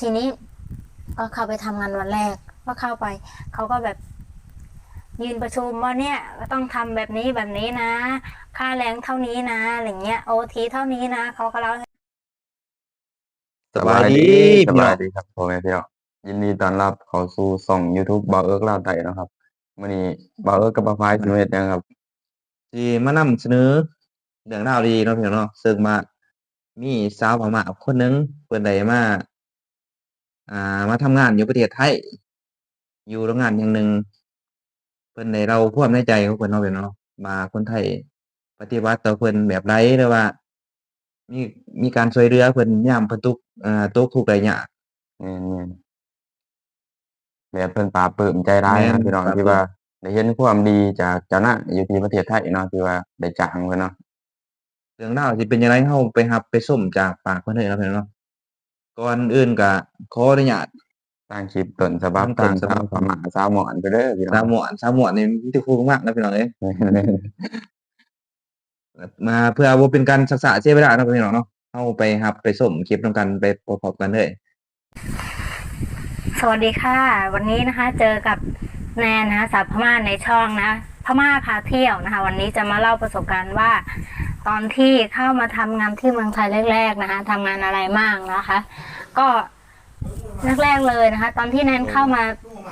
ทีนี้ก็เข้าไปทำงานวันแรกก็เข้าไป เขาก็แบบ ยืนประชุมว่าเนี่ยก็ต้องทำแบบนี้แบบนี้นะ ค่าแรงเท่านี้นะอะไรเงี้ยโอทีเท่านี้นะเขาก็เล่าให้สบายดีสพี่น้บาอยงดีครับพ่อแม่พี่น้องยินดีต้อนรับเข้าสู่ช่อง YouTube บ่าวเอิร์กลาวไทยนะครับมื้อนี้บ่าวเอิร์กกับบ่าวฟ้ายสิมาเฮ็ดหยังครับที่มานำเสนอเรื่องราวดีเนาะพี่น้องเนาะซึ่งมามีสาวพม่าคนหนึงเพิ่นได้มา อ่ามาทำงานอยู่ประเทศไทยอยู่โรงงานอย่างหนึ่งเพิ่นได้เราความในใจของเพิ่นเนาะพี่น้องเนาะว่าคนไทย ปฏิบัติต่อเพิ่นแบบไรหรือว่า มีมีการช่วยเหลือเพิ่นยามเพิ่นทุกข์อ่าตกทุกข์ได้ยากแม่นๆแบบเพิ่นปลาปลื้มใจร้ายแม่นะนพี่น้องปลาปลื้มที่ว่าได้เห็นความดีจากเจ้าหน้าอยู่ที่ประเทศไทยเนาะที่ว่าได้จ้างเพิ่นเนาะเรื่องราวสิเป็นจังไดเฮาไปรับไปส้มจากปากเพิ่นเลยเนาะพี่น้องเนาะ ก่อนอื่นก็ขออนุญาตสร้างคลิปต้นฉบับต่างๆเป็นสาวพม่าสาวหมอนไปเด้อพี่น้สาอวงหมวนสาวหมวนนี่มีแต่ครูมากนะพี่น้องเอ้ยมาเพื่อบ่เป็นการศึกษาเสียเวลาเนาะพี่น้องเนาะเฮาไปรับไปส้มคลิปนํกันไปพร้อมๆกันเลยสวัสดีค่ะ วันนี้นะคะ เจอกับแนนนะคะสาวพม่าในช่องนะพ ม่าพาเที่ยวนะคะ วันนี้จะมาเล่าประสบการณ์ว่า ตอนที่เข้ามาทำงานที่เมืองไทยแรก ๆนะคะทำงานอะไรบ้างนะคะ ก็แรกๆเลยนะคะ ตอนที่แนนเข้ามา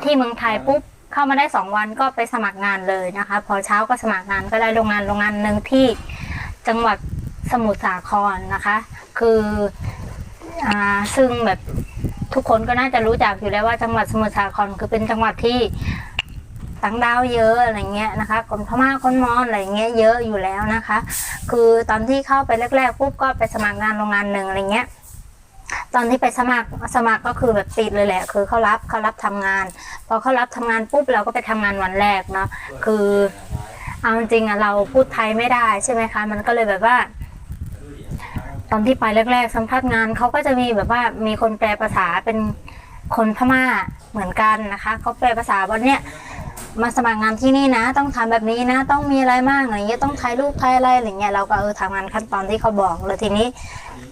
ที่เมืองไทยปุ๊บเข้ามาได้สองวันก็ไปสมัครงานเลยนะคะ พอเช้าก็สมัครงานก็ได้โรงงานโรงงานหนึ่งที่จังหวัดสมุทรสาครนะคะ คืออ่าซึ่งแบบทุกคนก็น่าจะรู้จักอยู่แล้วว่าจังหวัดสมุทรสาครคือเป็นจังหวัดที่ ต่างดาวเยอะอะไรเงี้ยนะคะคนพม่าคนมอญอะไรเงี้ยเยอะอยู่แล้วนะคะ คือตอนที่เข้าไปแรกๆปุ๊บก็ไปสมัครงานโรงงานหนึ่งอะไรเงี้ยตอนที่ไปสมัครสมัครก็คือแบบติดเลยแหละ คือเขารับเขารับทำงาน พอเขารับทำงานปุ๊บเราก็ไปทำงานวันแรกเนาะคือเอาจริงอะเราพูดไทยไม่ได้ใช่ไหมคะ มันก็เลยแบบว่า ตอนที่ไปแรก ๆ สัมภาษณ์งานเขาก็จะมีแบบว่ามีคนแปลภาษาเป็นคนพม่าเหมือนกันนะคะเขาแปลภาษาวันเนี้ย มาสมัครงานที่นี่นะ ต้องทำแบบนี้นะ ต้องมีอะไรมากอะไรเงี้ยต้องถ่ายรูปถ่ายอะไรอะไรเงี้ยเราก็เออทำงานขั้นตอนที่เขาบอกแล้วทีนี้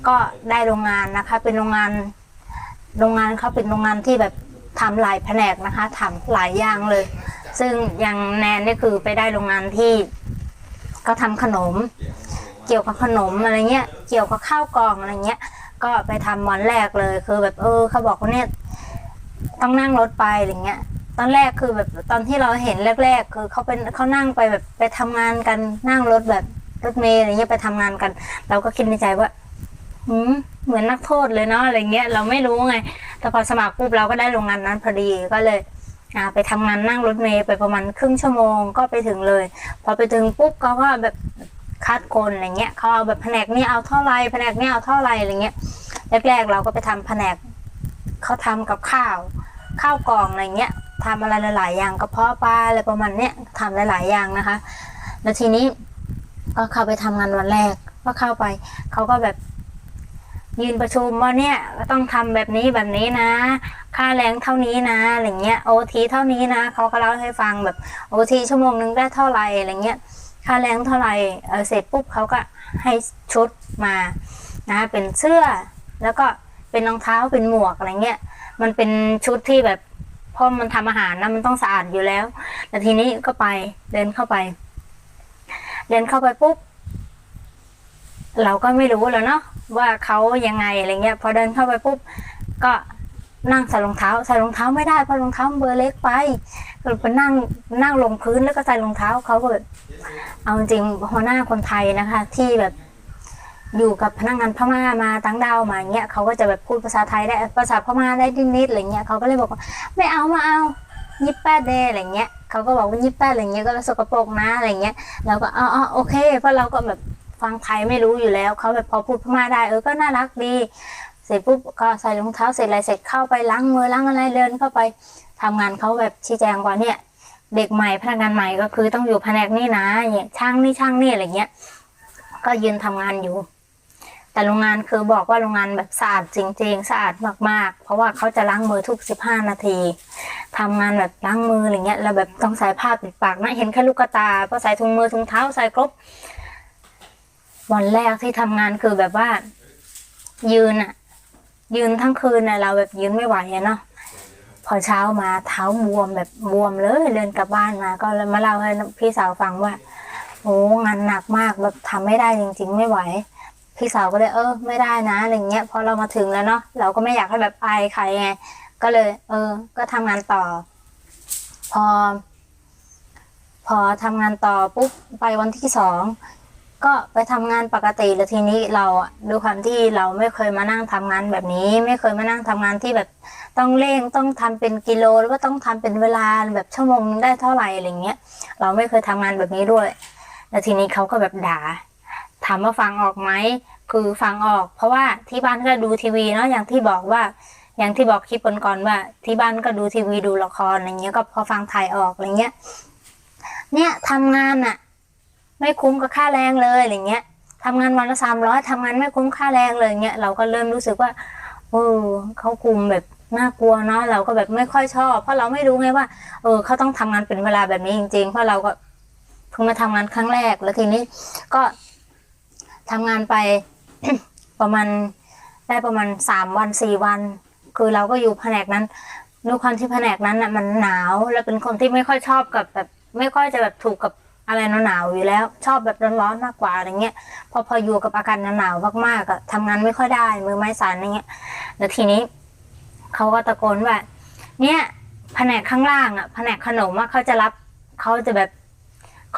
ก็ได้โรงงานนะคะ เป็นโรงงาน โรงงานเขาเป็นโรงงานที่แบบทำหลายแผนกนะคะทำหลายอย่างเลย ซึ่งอย่างแนนนี่คือไปได้โรงงานที่ก็ทำขนม เกี่ยวกับขนมอะไรเงี้ย เกี่ยวกับข้าวกล่องอะไรเงี้ย ก็ไปทำวันแรกเลย คือแบบเออเขาบอกว่าเนี่ยต้องนั่งรถไปอะไรเงี้ย ตอนแรกคือแบบตอนที่เราเห็นแรก ๆ คือเขาเป็นเขานั่งไปแบบไปทำงานกันนั่งรถแบบรถเมล์อะไรเงี้ยไปทำงานกัน เราก็คิดในใจว่าหืมเหมือนนักโทษเลยเนาะอะไรเงี้ยเราไม่รู้ไง แต่พอสมัครปุ๊บเราก็ได้โรงงานนั้นพอดีก็เลยอ่าไปทำงานนั่งรถเมล์ไปประมาณครึ่งชั่วโมงก็ไปถึงเลย พอไปถึงปุ๊บเขาก็แบบคัดคนอะไรเงี้ยเขาเอาแบบแผนกนี้เอาเท่าไรแผนกนี้เอาเท่าไรอะไรเงี้ยแรกๆเราก็ไปทำแผนกเขาทำกับข้าวข้าวกล่องอะไรเงี้ย ทำอะไรหลาย ๆ อย่างกระเพาะปลาอะไรประมาณเนี้ยทำหลาย ๆ อย่างนะคะ แล้วทีนี้ก็เข้าไปทำงานวันแรกก็เข้าไปเขาก็แบบยืนประชุมว่าเนี่ยก็ต้องทำแบบนี้แบบนี้นะ ค่าแรงเท่านี้นะอะไรเงี้ยโอทีเท่านี้นะเขาก็เล่าให้ฟังแบบโอทีชั่วโมงนึงได้เท่าไหร่อะไรเงี้ยค่าแรงเท่าไหร่เสร็จปุ๊บเขาก็ให้ชุดมานะเป็นเสื้อ แล้วก็เป็นรองเท้าเป็นหมวกอะไรเงี้ยมันเป็นชุดที่แบบ พอมันทำอาหารนะมันต้องสะอาดอยู่แล้ว แต่ทีนี้ก็ไปเดินเข้าไป เดินเข้าไปปุ๊บเราก็ไม่รู้แล้วเนาะว่าเขายังไงอะไรเงี้ย พอเดินเข้าไปปุ๊บก็นั่งใส่รองเท้าใส่รองเท้าไม่ได้เพราะรองเท้าเบอร์เล็กไปก็ไปนั่งนั่งลงพื้นแล้วก็ใส่รองเท้าเขาก็แบบเอาจริงหัวหน้าคนไทยนะคะ ที่แบบ อยู่กับพนักงานพม่ามาตั้งดาวมาเงี้ยเขาก็จะแบบพูดภาษาไทยได้ภาษาพม่าได้นิดๆอะไรเงี้ยเขาก็เลยบอกว่าไม่เอามาเอายิบแปดเดย์อะไรเงี้ยเขาก็บอกว่ายิบแปดอะไรเงี้ยก็สกปรกนะอะไรเงี้ยเราก็อ๋อโอเค เพราะเราก็แบบฟังไทยไม่รู้อยู่แล้วเขาแบบพอพูดพม่าได้เออก็น่ารักดี เสร็จปุ๊บก็ใส่รองเท้าเสร็จอะไรเสร็จเข้าไปล้างมือล้างอะไรเดินเข้าไปทำงานเขาแบบชี้แจงว่าเนี่ยเด็กใหม่พนักงานใหม่ก็คือต้องอยู่แผนกนี้นะเนี่ยช่างนี่ช่างนี่อะไรเงี้ยก็ยืนทำงานอยู่ แต่โรงงานคือบอกว่าโรงงานแบบสะอาดจริง ๆ สะอาดมากๆ เพราะว่าเขาจะล้างมือทุกสิบห้านาทีทำงานแบบล้างมืออะไรเงี้ยแล้วแบบต้องใส่ผ้าปิดปากนะเห็นแค่ลูกตาพอใส่ถุงมือถุงเท้าใส่ครบ วันแรกที่ทำงานคือแบบว่า ยืนอะยืนทั้งคืนนะเราแบบยืนไม่ไหวเนาะพอเช้ามาเท้าบวมแบบบวมเลยเดินกลับบ้านมา ก็เลยมาเล่าให้พี่สาวฟังว่าโอ้งานหนักมากแบบทำไม่ได้จริง ๆ ไม่ไหว พี่สาวก็เลยเออ ไม่ได้นะอะไรเงี้ยพอเรามาถึงแล้วเนาะเราก็ไม่อยากให้แบบอายใครไงก็เลย เออ ก็ทำงานต่อ พอ พอทำงานต่อปุ๊บไปวันที่สองก็ไปทำงานปกติแล้วทีนี้เราด้วยความที่เราไม่เคยมานั่งทำงานแบบนี้ ไม่เคยมานั่งทำงานที่แบบต้องเร่งต้องทำเป็นกิโลหรือว่าต้องทำเป็นเวลาแบบชั่วโมงนึงได้เท่าไหร่อะไรเงี้ย เราไม่เคยทำงานแบบนี้ด้วย แล้วทีนี้เขาก็แบบด่า ถามว่าฟังออกไหมคือฟังออก เพราะว่าที่บ้านก็ดูทีวีเนาะอย่างที่บอกว่า อย่างที่บอกคลิปก่อนๆว่า ที่บ้านก็ดูทีวีดูละครอะไรเงี้ยก็พอฟังถ่ายออกอะไรเงี้ย เนี่ยทำงานอะไม่คุ้มกับค่าแรงเลยอะไรเงี้ยทำงานวันละสามร้อยทำงานไม่คุ้มค่าแรงเลยเงี้ยเราก็เริ่มรู้สึกว่าเออเขาคุมแบบน่ากลัวเนาะเราก็แบบไม่ค่อยชอบ เพราะเราไม่รู้ไงว่า เออเขาต้องทำงานเป็นเวลาแบบนี้จริง ๆ เพราะเราก็เพิ่งมาทำงานครั้งแรกแล้วทีนี้ก็ ทำงานไป ประมาณได้ประมาณสามวันสี่วัน คือเราก็อยู่แผนกนั้นด้วยความที่แผนกนั้นน่ะมันหนาว แล้วเป็นคนที่ไม่ค่อยชอบกับแบบ ไม่ค่อยจะแบบถูกกับอะไรหนาวๆอยู่แล้ว ชอบแบบร้อนๆมากกว่าอะไรเงี้ยพอพออยู่กับอากาศหนาวๆมากๆอะทำงานไม่ค่อยได้ มือไม้สั่นอะไรเงี้ยแล้วทีนี้เขาก็ตะโกนว่า เนี่ยแผนกข้างล่างอะแผนกขนมว่าเขาจะรับเขาจะแบบ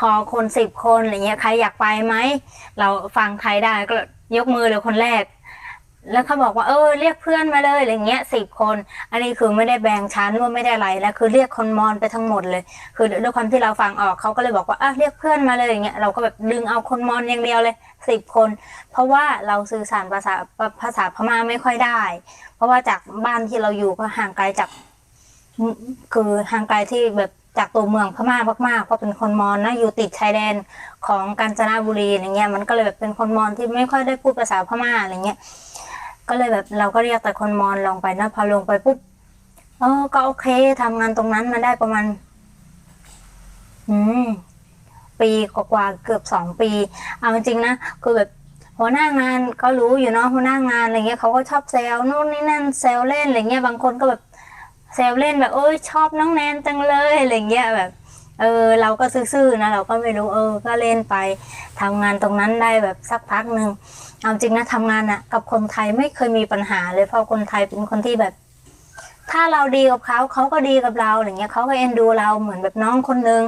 ขอคนสิบคนอะไรเงี้ยใครอยากไปไหมเราฟังใครได้ก็ยกมือเลยคนแรก แล้วเขาบอกว่าเออเรียกเพื่อนมาเลยอะไรเงี้ยสิบคน อันนี้คือไม่ได้แบ่งชั้นว่าไม่ได้อะไรแล้วคือเรียกคนมอนไปทั้งหมดเลย คือด้วยความที่เราฟังออกเขาก็เลยบอกว่าอะเรียกเพื่อนมาเลยอย่างเงี้ยเราก็แบบดึงเอาคนมอนอย่างเดียวเลยสิบคน เพราะว่าเราสื่อสารภาษาภาษาพม่าไม่ค่อยได้ เพราะว่าจากบ้านที่เราอยู่ก็ห่างไกลจากคือห่างไกลที่แบบ จากตัวเมืองพม่ามากๆเพราะเป็นคนมอญนะอยู่ติดชายแดนของกาญจนบุรีอย่างเงี้ยมันก็เลยแบบเป็นคนมอญที่ไม่ค่อยได้พูดภาษาพม่าอะไรเงี้ยก็เลยแบบเราก็เรียกแต่คนมอญลงไปนะพอลงไปปุ๊บเออก็โอเคทำงานตรงนั้นมาได้ประมาณ อืมปีกว่าเกือบสองปี เอาจริงนะคือแบบหัวหน้างานก็รู้อยู่เนาะหัวหน้างานอะไรเงี้ยเขาก็ชอบแซวนู่นนี่นั่นแซวเล่นอะไรเงี้ยบางคนก็แบบ แซวเล่นแบบโอ้ยชอบน้องแนนจังเลยอะไรเงี้ยแบบ เออเราก็ซื่อๆนะเราก็ไม่รู้เออ ก็เล่นไปทำงานตรงนั้นได้แบบสักพักหนึ่งเอาจริงนะทำงานอะกับคนไทยไม่เคยมีปัญหาเลยเพราะคนไทยเป็นคนที่แบบ ถ้าเราดีกับเขาเขาก็ดีกับเราอะไรเงี้ยเขาก็เอ็นดูเราเหมือนแบบน้องคนนึง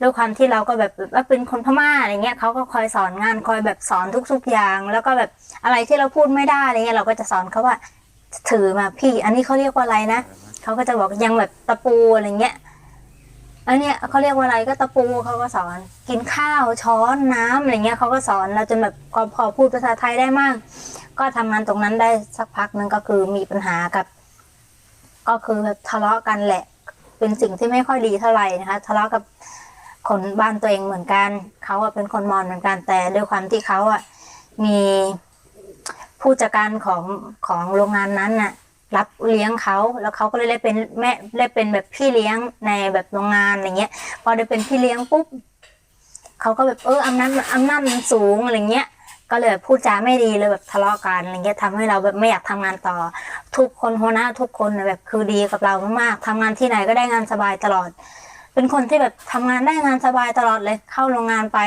ด้วยความที่เราก็แบบว่าเป็นคนพม่าอะไรเงี้ยเขาก็คอยสอนงานคอยแบบสอนทุกๆอย่าง แล้วก็แบบอะไรที่เราพูดไม่ได้อะไรเงี้ยเราก็จะสอนเขาว่า ถือมาพี่ อันนี้เขาเรียกว่าอะไรนะเขาก็จะบอกยังแบบตะปูอะไรเงี้ยอันเนี้ยเขาเรียกว่าอะไรก็ตะปูเขาก็สอน กินข้าวช้อนน้ำอะไรเงี้ยเขาก็สอนเราจนแบบพอพอพูดภาษาไทยได้มาก ก็ทำงานตรงนั้นได้สักพักหนึงก็คือมีปัญหากับ ก็คือแบบทะเลาะกันแหละ เป็นสิ่งที่ไม่ค่อยดีเท่าไหร่นะคะทะเลาะกับคนบ้านตัวเองเหมือนกันเขาอะเป็นคนมอญเหมือนกันแต่ด้วยความที่เขาอะมี ผู้จัดการของของโรงงานนั้นน่ะรับเลี้ยงเขาแล้วเขาก็เลยได้เป็นแม่ได้เป็นแบบพี่เลี้ยงในแบบโรงงานอะไรเงี้ย พอได้เป็นพี่เลี้ยงปุ๊บเขาก็แบบเอออำนาจอำนาจมันสูงอะไรเงี้ย ก็เลยพูดจาไม่ดีเลยแบบทะเลาะกันอะไรเงี้ยทำให้เราแบบไม่อยากทำงานต่อ ทุกคนหัวหน้าทุกคนแบบคือดีกับเรามากๆทำงานที่ไหนก็ได้งานสบายตลอด เป็นคนที่แบบทำงานได้งานสบายตลอดเลยเข้าโรงงานไป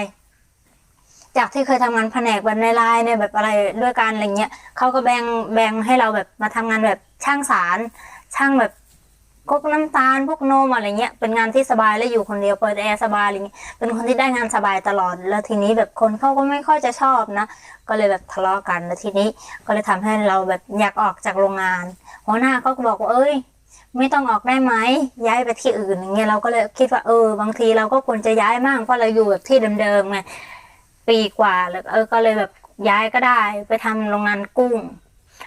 จากที่เคยทำงานแผนกแบบในไลน์เนี่ยแบบอะไรด้วยกันอะไรเงี้ยเขาก็แบ่งแบ่งให้เราแบบมาทำงานแบบช่างสาร ช่างแบบพวกน้ำตาลพวกนมอะไรเงี้ยเป็นงานที่สบายและอยู่คนเดียวเปิดแอร์สบายอะไรเงี้ยเป็นคนที่ได้งานสบายตลอด แล้วทีนี้แบบคนเขาก็ไม่ค่อยจะชอบนะ ก็เลยแบบทะเลาะกันแล้วทีนี้ก็เลยทำให้เราแบบอยากออกจากโรงงานหัวหน้าเขาก็บอกว่าเอ้ย ไม่ต้องออกได้ไหมย้ายไปที่อื่นอย่างเงี้ยเราก็เลยคิดว่าเออบางทีเราก็ควรจะย้ายมั่งเพราะเราอยู่แบบที่เดิมๆไง ปีกว่าแล้วเออก็เลยแบบย้ายก็ได้ไปทำโรงงานกุ้ง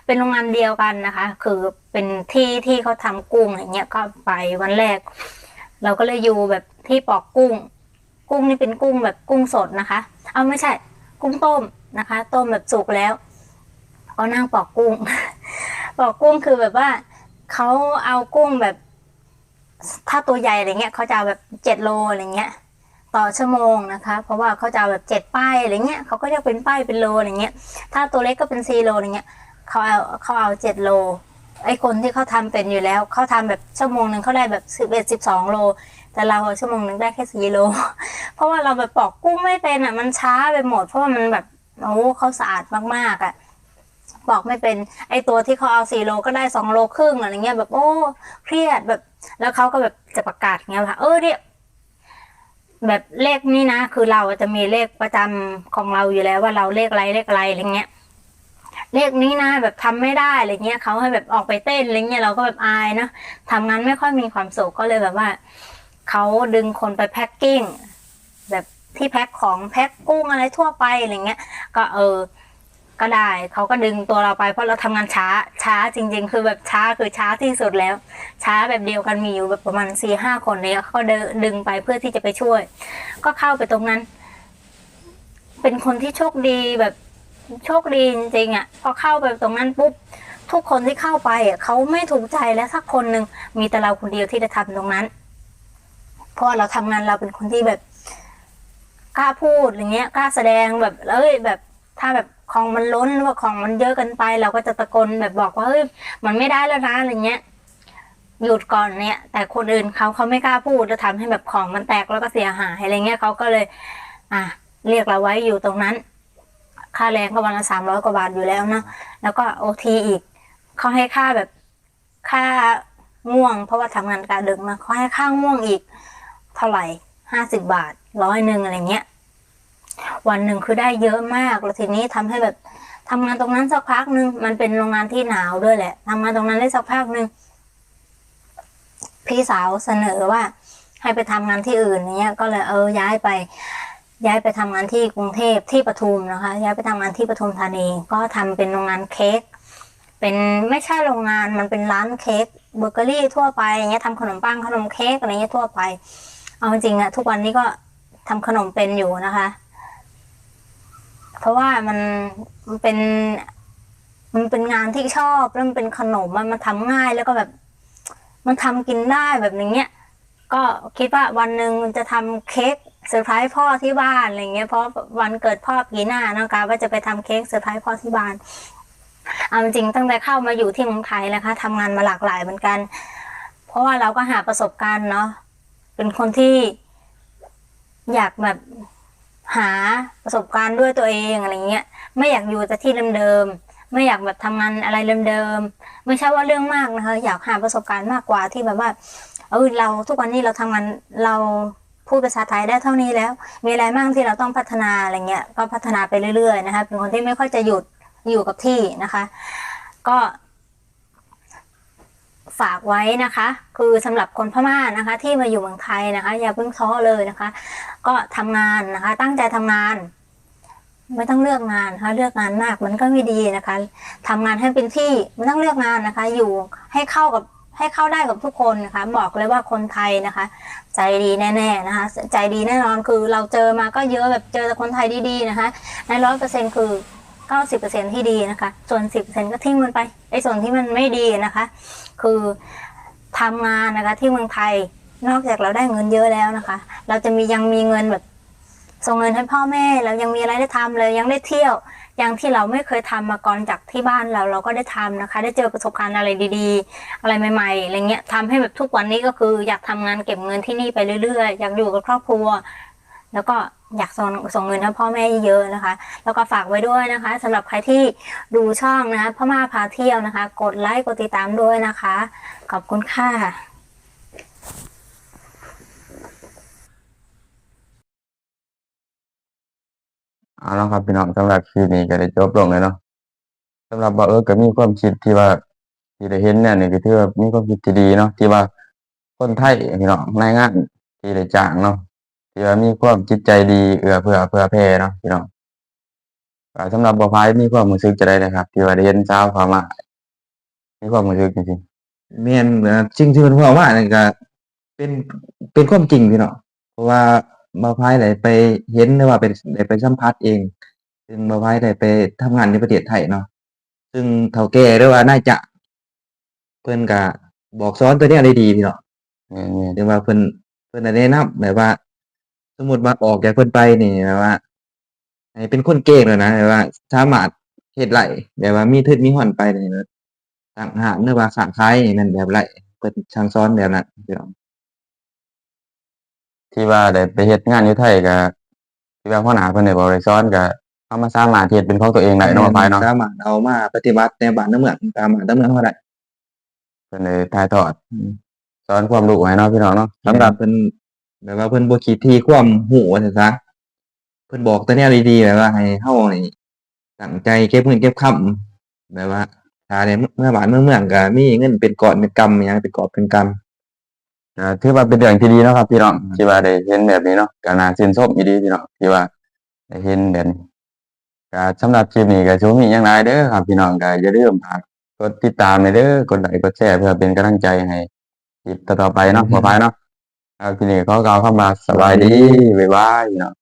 เป็นโรงงานเดียวกันนะคะ คือเป็นที่ที่เขาทำกุ้งอย่างเงี้ยก็ไปวันแรก เราก็เลยอยู่แบบที่ปอกกุ้ง กุ้งนี่เป็นกุ้งแบบกุ้งสดนะคะ เอาไม่ใช่ กุ้งต้มนะคะ ต้มแบบสุกแล้วก็นั่งปอกกุ้ง ปอกกุ้งคือแบบว่าเขาเอากุ้งแบบ ถ้าตัวใหญ่อะไรเงี้ยเขาจะเอาแบบเจ็ดโลอะไรเงี้ย ต่อชั่วโมงนะคะ เพราะว่าเขาจะเอาแบบเจ็ดป้ายอะไรเงี้ยเขาก็เรียกเป็นป้ายเป็นโลอะไรเงี้ย ถ้าตัวเล็กก็เป็นซีโลอะไรเงี้ยเขาเอาเขาเอาเจ็ดโลไอ้คนที่เขาทำเป็นอยู่แล้วเขาทำแบบชั่วโมงหนึ่งเขาได้แบบสิบเอ็ดสิบสองโล แต่เราอชั่วโมงหนึ่งได้แค่สี่โล เพราะว่าเราแบบปอกกุ้งไม่เป็นอะมันช้าไปหมดเพราะว่ามันแบบโอ้เขาสะอาดมากๆอะปอกไม่เป็นไอ้ตัวที่เขาเอาสี่โลก็ได้สองโลครึ่งอะไรเงี้ยแบบโอ้เครียดแบบแล้วเขาก็แบบจะประกาศเงี้ยค่ะเออเนี่ย แบบเลขนี้นะ คือเราจะมีเลขประจำของเราอยู่แล้วว่าเราเลขอะไรเลขอะไรอะไรเงี้ยเลขนี้นะแบบทำไม่ได้อะไรเงี้ยเขาให้แบบออกไปเต้นอะไรเงี้ยเราก็แบบอายนะทำงานไม่ค่อยมีความสุขก็เลยแบบว่าเขาดึงคนไปแพ็คกิ้งแบบที่แพ็คของแพ็คกุ้งอะไรทั่วไปอะไรเงี้ย ก็เออ ก็ได้เขาก็ดึงตัวเราไปเพราะเราทำงานช้าช้าจริง ๆ คือแบบช้าคือช้าที่สุดแล้ว ช้าแบบเดียวกันมีอยู่แบบประมาณสี่ห้าคนเลยเขาก็เดินดึงไปเพื่อที่จะไปช่วย ก็เข้าไปตรงนั้น เป็นคนที่โชคดีแบบโชคดีจริงๆอะพอเข้าไปตรงนั้นปุ๊บทุกคนที่เข้าไปอะเขาไม่ถูกใจแล้วสักคนหนึ่งมีแต่เราคนเดียวที่ได้ทำตรงนั้น เพราะเราทำงานเราเป็นคนที่แบบกล้าพูดอย่างเงี้ยกล้าแสดงแบบเอ้ยแบบถ้าแบบ ของมันล้นหรือว่าของมันเยอะเกินไป เราก็จะตะโกนแบบบอกว่าเฮ้ยมันไม่ได้แล้วนะอะไรเงี้ยหยุดก่อนเนี่ย แต่คนอื่นเขาเขาไม่กล้าพูดแล้วทำให้แบบของมันแตกแล้วก็เสียหายอะไรเงี้ยเขาก็เลย อะเรียกเราไว้อยู่ตรงนั้น ค่าแรงก็วันละสามร้อยกว่าบาทอยู่แล้วเนะแล้วก็โอทีอีกเขาให้ค่าแบบค่าง่วง เพราะว่าทำงานกะดึกมาเขาให้ค่าง่วงอีก เท่าไหร่ห้าสิบบาทร้อยหนึ่งอะไรเงี้ย วันหนึ่งคือได้เยอะมากแล้วทีนี้ทำให้แบบทำงานตรงนั้นสักพักหนึ่งมันเป็นโรงงานที่หนาวด้วยแหละทำงานตรงนั้นได้สักพักหนึ่งพี่สาวเสนอว่า ให้ไปทำงานที่อื่นเนี้ย ก็เลยเออย้ายไป ย้ายไปทำงานที่กรุงเทพที่ปทุมนะคะ ย้ายไปทำงานที่ปทุมธานี ก็ทำเป็นโรงงานเค้กเป็นไม่ใช่โรงงานมันเป็นร้านเค้กเบเกอรี่ทั่วไปอย่างเงี้ยทำขนมปังขนมเค้กอะไรเงี้ยทั่วไป เอาจริงอะทุกวันนี้ก็ทำขนมเป็นอยู่นะคะ เพราะว่ามันมันเป็น มันเป็นงานที่ชอบแล้วมันเป็นขนมมันมันทำง่ายแล้วก็แบบ มันทำกินได้แบบอย่างเงี้ยก็คิดว่าวันหนึ่งจะทำเค้กเซอร์ไพรส์พ่อที่บ้านอะไรเงี้ยเพราะวันเกิดพ่อปีหน้านะคะว่าจะไปทำเค้กเซอร์ไพรส์พ่อที่บ้าน เอาจริงๆตั้งแต่เข้ามาอยู่ที่เมืองไทยนะคะทำงานมาหลากหลายเหมือนกัน เพราะว่าเราก็หาประสบการณ์เนาะเป็นคนที่อยากแบบ หาประสบการณ์ด้วยตัวเองอะไรเงี้ย ไม่อยากอยู่แต่ที่เดิมๆไม่อยากแบบทำงานอะไรเดิมๆไม่ใช่ว่าเรื่องมากนะคะ อยากหาประสบการณ์มากกว่าที่แบบว่าเออเราทุกวันนี้เราทำงานเราพูดภาษาไทยได้เท่านี้แล้ว มีอะไรบ้างที่เราต้องพัฒนาอะไรเงี้ย ก็พัฒนาไปเรื่อยๆนะคะเป็นคนที่ไม่ค่อยจะหยุดอยู่กับที่นะคะ ก็ ฝากไว้นะคะ คือสำหรับคนพม่านะคะ ที่มาอยู่เมืองไทยนะคะ อย่าเพิ่งท้อเลยนะคะ ก็ทำงานนะคะ ตั้งใจทำงาน ไม่ต้องเลือกงานนะคะเลือกงานมากมันก็ไม่ดีนะคะทำงานให้เป็นที่ไม่ต้องเลือกงานนะคะ อยู่ให้เข้ากับให้เข้าได้กับทุกคนนะคะ บอกเลยว่าคนไทยนะคะ ใจดีแน่ๆนะคะ ใจดีแน่นอนคือเราเจอมาก็เยอะแบบเจอแต่คนไทยดีๆนะคะในร้อยเปอร์เซ็นคือ เก้าสิบเปอร์เซ็นที่ดีนะคะ ส่วนสิบเปอร์เซ็นก็ทิ้งมันไปไอ้ส่วนที่มันไม่ดีนะคะ คือทำงานนะคะที่เมืองไทยนอกจากเราได้เงินเยอะแล้วนะคะ เราจะมียังมีเงินแบบส่งเงินให้พ่อแม่ เรายังมีอะไรได้ทำเลยยังได้เที่ยวอย่างที่เราไม่เคยทำมาก่อนจากที่บ้านเราเราก็ได้ทำนะคะ ได้เจอประสบการณ์อะไรดีๆ อะไรใหม่ๆอะไรเงี้ยทำให้แบบทุกวันนี้ก็คือ อยากทำงานเก็บเงินที่นี่ไปเรื่อยๆ อยากอยู่กับครอบครัว แล้วก็อยากส่งส่งเงินให้พ่อแม่เยอะๆนะคะ แล้วก็ฝากไว้ด้วยนะคะสำหรับใครที่ดูช่องนะคะพ่อมาพาเที่ยวนะคะ กดไลค์กดติดตามด้วยนะคะ ขอบคุณค่ะเอาละครับพี่น้องสำหรับคลิปนี้ก็ได้จบลงเลยเนาะสำหรับบ่าเอิร์กก็มีความคิดที่ว่าที่ได้เห็นเนี่ยนี่ก็ถือว่ามีความคิดที่ดีเนาะที่ว่าคนไทยพี่น้องรายงานที่ได้จ้างเนาะ ที่ว่ามีความจิตใจดีเอื้อเพื่อเพื่อแผ่เนาะพี่น้องก็สำหรับบ่าวพายมีความรู้สึกจะได้นะครับที่ว่าได้เห็นชาวพม่ามีความรู้สึกจริงแม่นเอ่อสิ่งที่เพิ่นเว้ามานั่นก็เป็นเป็นความจริงพี่น้องเพราะว่าบ่าวพายได้ไปเห็นหรือว่าเป็นได้ไปสัมผัสเอง ซึ่งบ่าวพายได้ไปทำงานในประเทศไทยเนาะซึ่งเฒ่าแก่หรือว่านายจ้างเพิ่นก็บอกสอนตัวเนี้ยได้ดีพี่น้องๆแม่นหรือว่าเพิ่นเพิ่นน่ะแนะนำแบบว่า สมมุติว่าออกจากเพิ่นไปนี่แบบว่าให้เป็นคนเก่งแล้วนะแบบว่าสามารถเฮ็ดไร่แบบว่ามีทึดมีหอนไปนี่นะต่างหากหรือว่าข้างขายนี่แม่นแบบไร่เพิ่นช่างสอนแบบนั้นพี่น้องที่ว่าได้ไปเฮ็ดงานอยู่ไทยก็ที่ว่าหัวหน้าเพิ่นได้บอกได้สอนก็เอามาสามารถเฮ็ดเป็นของตัวเองได้เนาะบ่ายเนาะสามารถเอามาปฏิบัติในบ้านในเมืองตามบ้านตามเมืองเฮาได้เพิ่นได้ถ่ายทอดสอนความรู้ให้เนาะพี่น้องเนาะสำหรับเพิ่น แบบว่าเพิ่นบ่คิดที่ความรู้ว่าซั่นซะเพิ่นบอกแต่แนวดีๆแบบว่าให้เฮานี่ตั้งใจเก็บเงินเก็บคำแบบว่าถ้าได้เมื่อบานเมื่อเมืองก็มีเงินเป็นกอบเป็นกำอิหยังเป็นกอบเป็นกำก็ถือว่าเป็นเรื่องที่ดีเนาะครับพี่น้องที่ว่าได้เห็นแบบนี้เนาะก็น่าชื่นชมอยู่ดีพี่น้องที่ว่าได้เห็นแบบนี้ก็สำหรับคลิปนี้ก็สิบ่มีหยังหลายเด้อครับพี่น้องก็อย่าลืมฝากกดติดตามให้เด้อกดไลค์กดแชร์เพื่อเป็นกำลังใจให้คลิปต่อๆไปเนาะบ่ายเนาะ ครับทีนี้ขอกล่าวคำว่าสบายดีบ๊ายบายเนาะ